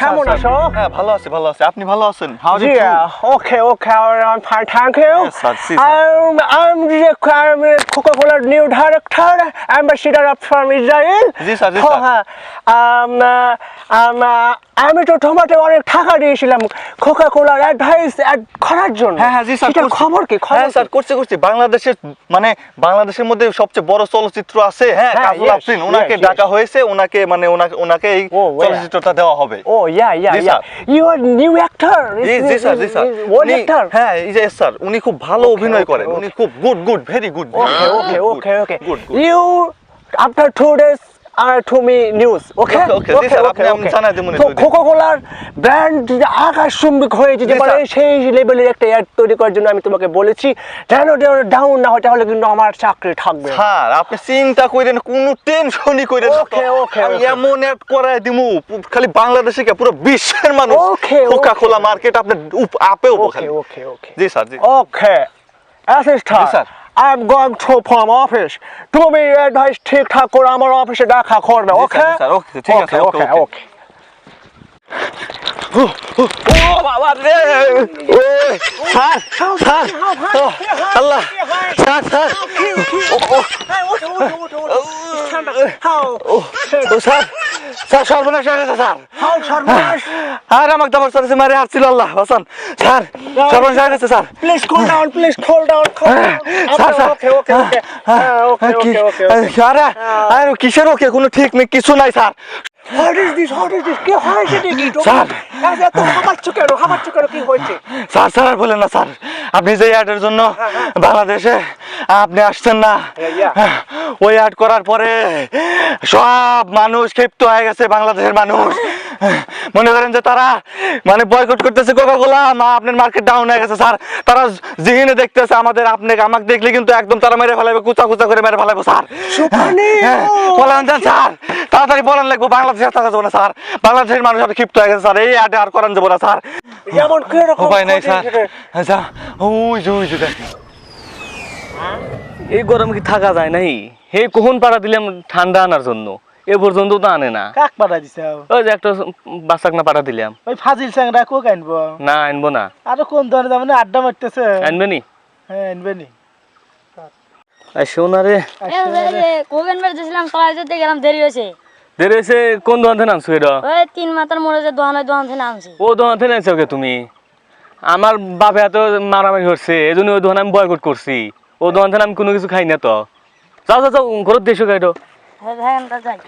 কেমন আছো? হ্যাঁ ভালো আছি ভালো আছি। আপনি ভালো আছেন? হাউ. জি, জি, হ্যাঁ, আমি তো তোমাকে অনেক টাকা দিয়েছিলাম কোকা কোলার অ্যাডভাইস করার জন্য। হ্যাঁ হ্যাঁ জি স্যার খবর কি? খবর হ্যাঁ? স্যার করছি করছি। বাংলাদেশের মানে বাংলাদেশের মধ্যে সবচেয়ে বড় চলচ্চিত্র আছে হ্যাঁ হ্যাঁ, কাজল আফরিন। ওনাকে. ডাকা হয়েছে ওনাকে মানে ওনাকে চলচ্চিত্রটা দেওয়া হবে। ও ইয়া নিউ অ্যাক্টর হ্যাঁ স্যার উনি খুব ভালো অভিনয় করেন। উনি খুব good good very good okay okay okay okay you after two days two days are to me news. Okay, Okay, okay, জি স্যার, আপনি আমি জানাই দেবো নি তো দুই দিন। কোকা কোলার ব্র্যান্ড আকাশ চুম্বিক হয়ে যেতে জি, সেই লেভেলের একটা অ্যাড তৈরি করার জন্য আমি তোমাকে বলেছি যেন ডাউন না হয় তাহলে কিন্তু আমার চাকরি থাকবে। স্যার আপনি চিন্তা করেন কোনো টেনশনই করেন। Okay, okay, আমি এমন অ্যাড করাই দিমু খালি বাংলাদেশে কে পুরো বিশ্বের মানুষ Okay, Coca Cola okay. Market আপনি উপ- আপে উঠবো Okay, খালি okay, okay. জি স্যার জি. Assistant, Yes, sir. I'm going to from office. তুমি অ্যাডভাইস ঠিকঠাক করে আমার অফিসে দেখা করবে, জি, স্যার, ওকে? জি, স্যার, okay, ঠিক আছে, okay, okay, okay, okay. Okay. Allah ও, ও, ও, ও, স্যার হয়ে হয়ে. হ্যাঁ, কিসের ওকে কোনো ঠিক নেই কিছু নাই sir What is this? What is this? কি হয়েছে দেখি স্যার। এত হাঁপাচ্ছ কেন? হাঁপাচ্ছ কেন? কি হয়েছে? স্যার স্যার আর বলেন না স্যার আপনি যে অ্যাডের জন্য বাংলাদেশে আপনি আসছেন না ওই অ্যাড করার পরে সব মানুষ ক্ষিপ্ত হয়ে গেছে বাংলাদেশের মানুষ মনে করেন যে তারা মানে বয়কট করতেছে কোকা কোলা মা আপনার মার্কেট ডাউন হয়ে গেছে স্যার তারা জিহিনে দেখতেছে আমাদের আপনি আমাকে দেখলে কিন্তু একদম তারা মেরে ফেলাবে কুচা কুচা করে মেরে ফেলাবে স্যার! হ্যাঁ, বলেন স্যার তাড়াতাড়ি বলেন লাগবো বাংলাদেশে থাকা যাবে না স্যার। বাংলাদেশের মানুষ আর ক্ষিপ্ত হয়ে গেছে স্যার। এই অ্যাডে আর করান যাব না স্যার। যেমন কি রকম উপায় নাই স্যার। আচ্ছা ওই যে ওই যে এই গরমে কি থাকা যায় নাই? হে কখন পাড়া দিলাম ঠান্ডা আনার জন্য? এ পর্যন্ত তো আনে না। কাক পাঠা দিছে ওই যে একটা বাচ্চাক না পাড়া দিলাম। ওই ফাজিল স্যাংরা কোক আনব? না আনব না। আরও কোন ধরনের যাবে না? আড্ডা মারতেছে। আনবে নি? হ্যাঁ আনবে নি। শোনারে সোনারে কোকেন বেরোতেছিলাম তলায় যেতে গেলাম দেরি হয়েছে। দেরে এসে কোন দোকান থেকে আনছো এটা? ওই তিন মাথার মোড়ে যে দোকান ওই দোকান থেকে আনছি ও দোকান থেকে আনছো কে তুমি? আমার বাপে এত মারামারি করছে এই জন্য ওই দোকান আমি বয়কট করছি। ও দোকান থেকে আমি কোনো কিছু খাই না তো। যাও যাও যাও ঘরের দেশো হ্যাঁ যাই।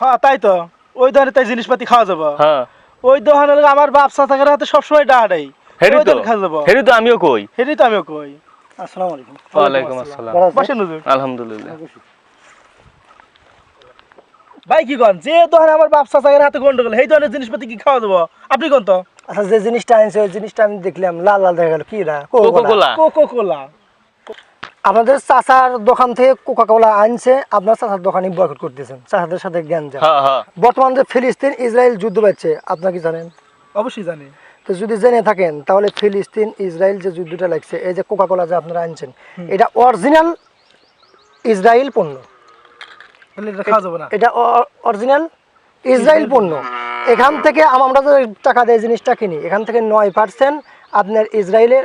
হ্যাঁ তাই তো। ওই ধরনের তাই জিনিসপাতি খাওয়া যাব। হ্যাঁ। ওই দোকানের লগে আমার বাপসা থাকার হাতে সবসময় ডাহাডাই হেরি তো খাওয়া যাব। হেরি তো আমিও কই। হেরি তো আমিও কই। আসসালামু আলাইকুম। ওয়ালাইকুম আসসালাম। বসেন হুজুর। আলহামদুলিল্লাহ। ভাই কি কন? যে দোকানে আমার বাপসা থাকার হাতে গন্ডগোল সেই ধরনের জিনিসপাতি কি খাওয়া যাব আপনি কোন তো? আচ্ছা যে জিনিসটা আনছে ওই জিনিসটা আমি দেখলাম লাল লাল দেখা গেল কি না কোকোকোলা কোকো কোলা আমাদের চাচার দোকান থেকে কোকা কোলা আনছে আপনার চাচার দোকানে বয়কট করতেছেন চাচাদের সাথে জ্ঞান যা হ্যাঁ হ্যাঁ। বর্তমান যে ফিলিস্তিন ইসরায়েল যুদ্ধ পাচ্ছে আপনার কি জানেন? অবশ্যই জানি। তো যদি জেনে থাকেন তাহলে ফিলিস্তিন ইসরায়েল যে যুদ্ধটা লাগছে এই যে কোকা কোলা যে আপনারা আনছেন এটা অরিজিনাল ইসরায়েল পণ্য। এটা অরিজিনাল ইসরায়েল পণ্য। এখান থেকে আমরা যে টাকা দিয়ে জিনিসটা কিনি, এখান থেকে নয় পার্সেন্ট আপনার ইসরায়েলে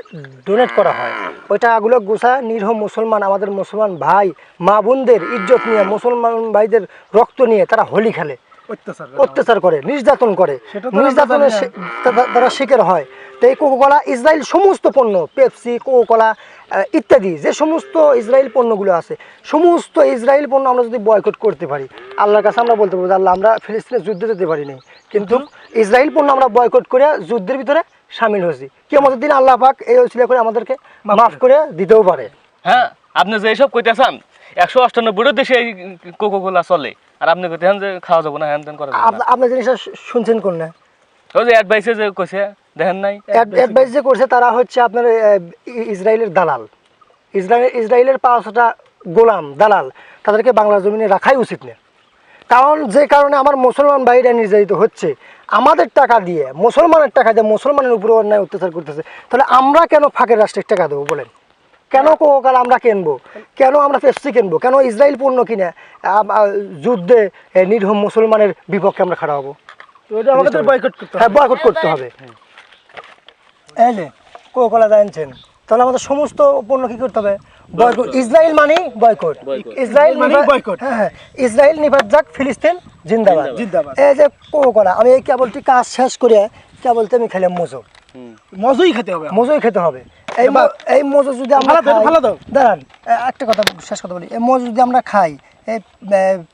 ডোনেট করা হয়। ওই টাকাগুলো গোসা নিরহ মুসলমান, আমাদের মুসলমান ভাই মা বোনদের ইজ্জত নিয়ে, মুসলমান ভাইদের রক্ত নিয়ে তারা হোলি খেলে। অত্যাচার করে। নির্যাতন করে। নির্যাতনের তা- তারা শিকার হয়। তো এই কোকোকলা ইসরায়েল সমস্ত পণ্য পেপসি কোকোকলা ইত্যাদি যে সমস্ত ইসরায়েল পণ্যগুলো আছে সমস্ত ইসরায়েল পণ্য আমরা যদি বয়কট করতে পারি আল্লাহর কাছে আমরা বলতে পারব আল্লাহ আমরা ফিলিস্তিনের যুদ্ধে যেতে পারি নাই কিন্তু ইসরায়েল পণ্য আমরা বয়কট করে যুদ্ধের ভিতরে সামিল হয়েছি। কি আমাদের দিন আল্লাহ পাক এই ওসিলা করে আমাদেরকে মাফ করে দিতেও পারে। হ্যাঁ আপনি যে এইসব কইতেছেন একশো অষ্টানব্বইটা দেশে এই কোকো কোলা চলে। আর আপনি কইতেছেন যে খাওয়া যাব না হ্যান ত্যান করা যাবে না। আপ- আপনার জিনিসটা শুনছেন কোন না? ওই যে অ্যাডভাইসে যে কইছে দেখেন নাই? অ্যাডভাইস যে করছে তারা হচ্ছে আপনার ইসরায়েলের দালাল। ইসরায়েল ইসরায়েলের পাঁচটা গোলাম দালাল। তাদেরকে বাংলা জমিনে রাখাই উচিত না। কারণ যে কারণে আমার মুসলমান ভাইরা নির্যাতিত হচ্ছে আমাদের টাকা দিয়ে মুসলমানের টাকা দিয়ে মুসলমানের উপরে অন্যায় অত্যাচার করতেছে তাহলে আমরা কেন ফাঁকের রাষ্ট্রের টাকা দেবো বলেন? কেন কোকো আমরা কিনবো? কেন আমরা পেপসি কিনবো? কেন ইসরায়েল পণ্য কিনে যুদ্ধে নিরীহ মুসলমানের বিপক্ষে আমরা খাড়া হব? তো বয়কট করতে হ্যাঁ বয়কট করতে হবে। এই যে কোকো জানছেন তাহলে আমাদের সমস্ত পণ্য কি করতে হবে? বয়কট ইসরায়েল মানেই বয়কট ইসরায়েল মানেই নিভা- হ্যাঁ হ্যাঁ ইসরায়েল নিবাদ যাক ফিলিস্তিন জিন্দাবাদ। জিন্দাবাদ। এই যে আমি এই কেবলটি কাজ শেষ করে কেবলতে আমি খেলাম মোজো মজুই খেতে হবে। মজুই খেতে হবে। এই এই মোজো যদি আমরা ভালো দাও। দাঁড়ান একটা কথা শেষ কথা বলি। এই মোজো যদি আমরা খাই এই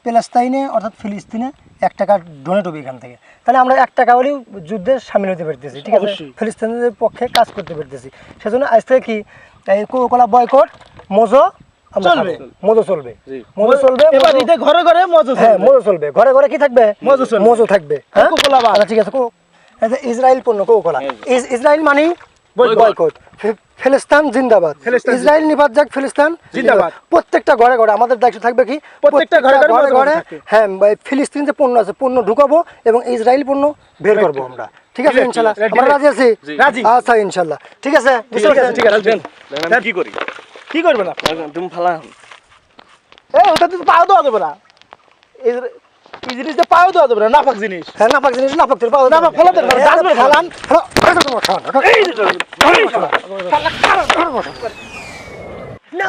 প্যালেস্তাইনে অর্থাৎ ফিলিস্তিনে এক টাকা ডোনেট হবে এখান থেকে। তাহলে আমরা এক টাকা হলেও যুদ্ধে সামিল হতে পারতেছি ঠিক আছে? অবশ্যই। ফিলিস্তিনিদের পক্ষে কাজ করতে পারতেছি। সেজন্য আজ থেকে কি এই কোকোলা বয়কট মোজো আমরা চলবে। খাব। চলবে। মোজো চলবে এবার ঈদে ঘরে ঘরে মজু হ্যাঁ মোজো চলবে। ঘরে ঘরে কি থাকবে? মোজো চলবে। মোজো থাকবে। হ্যাঁ? কোকোলা আচ্ছা ঠিক আছে ইসরায়েল পণ্য কোকোলা ইস- ইসরায়েল মানেই বয়কট ফিলিস্তিন জিন্দাবাদ। ইসরায়েল নিবাদ যাক ফিলিস্তিন জিন্দাবাদ। প্রত্যেকটা ঘরে ঘরে আমাদের দায়িত্ব থাকবে কি? প্রত্যেকটা ঘরে ঘরে ঘরে হ্যাঁ ফিলিস্তিন যে পণ্য আছে পণ্য ঢুকাবো এবং ইসরায়েল পণ্য বের করব আমরা। ঠিক আছে ইনশাল্লাহ? আমরা রাজি আছি? রাজি। আচ্ছা ইনশাল্লাহ। ঠিক আছে? ঠিক আছে ঠিক আছে দেখেন আমি কি করি? কি করবেন আপনি? তুমি ফালা। এই ওটা তো পাও দেওয়া দেবে না। এই জিনিসটা পাও দেওয়া যাবে না নাফাক জিনিস হ্যাঁ নাফাক জিনিস নাফাক তেল পাও নাফাক ফলা দেন ডাস্টবিন ফেলান এই না